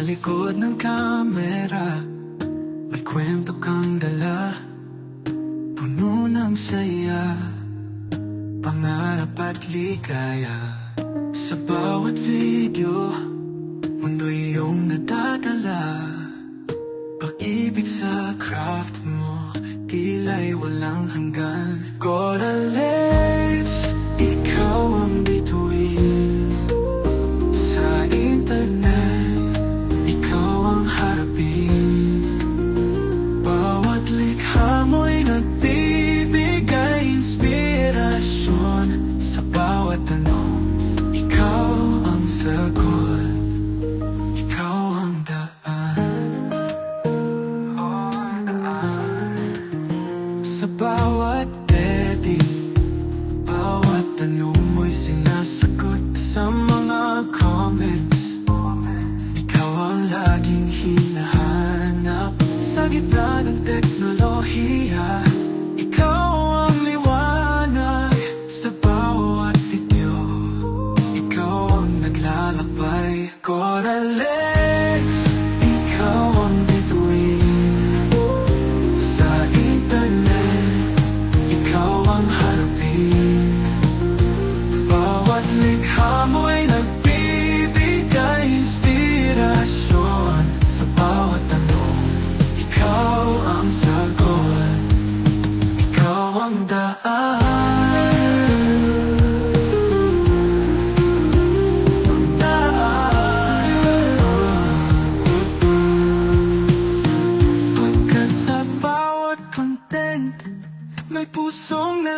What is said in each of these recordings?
Sa likod ng kamera May kwento kang dala. Puno ng saya Pangarap at ligaya. Sa bawat video Mundo'y iyong nadadala. Pag-ibig sa craft mo Tila'y walang hanggan. Gotta lives bawat edit Bawat tanong mo'y sinasagot Sa mga comments. Ikaw ang laging hinahanap Sa gitna ng teknolohiya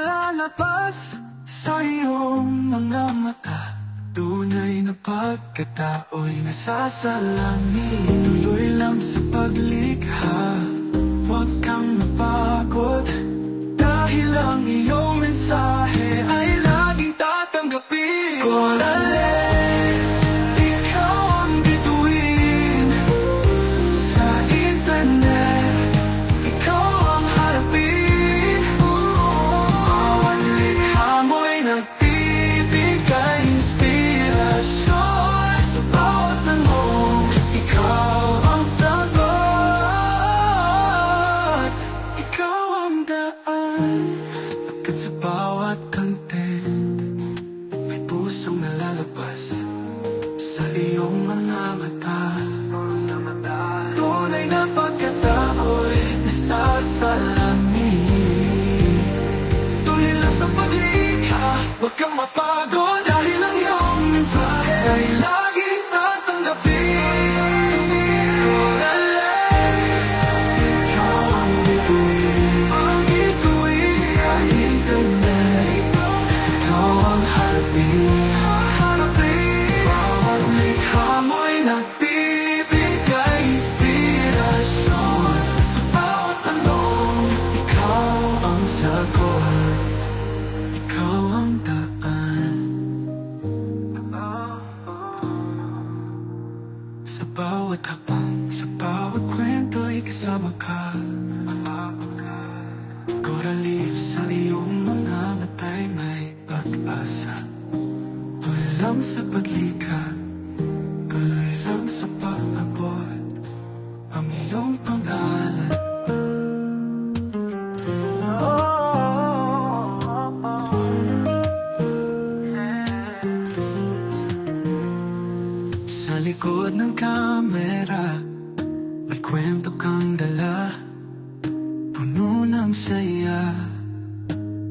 pusong nalalabas Sa iyong mga mata. Tunay na pagkatao'y nasasalangin Tuloy lang sa paglikha. Huwag kang mapagod. Dahil ang iyong mensahe ay laging tatanggapin. Coralex, Pagkat sa bawat content May pusong nalalabas Sa iyong mga mata. Tunay na pagkatao'y nasasalamin. Tuloy lang sa paglikha Huwag kang mapagod sagot Ikaw ang daan. Sa bawat hakbang Sa sa iyong mga matay may pag-asa. Tuloy lang sa paglika Tuloy lang sa pag-abot likod ng kamera May kwento kang dala. Puno ng saya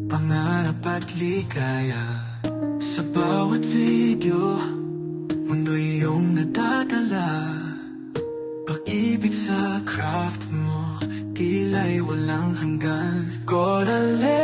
Pangarap at ligaya. Sa bawat video Mundo'y iyong nadadala. Pag-ibig sa craft mo Kila'y walang hanggan. Coralex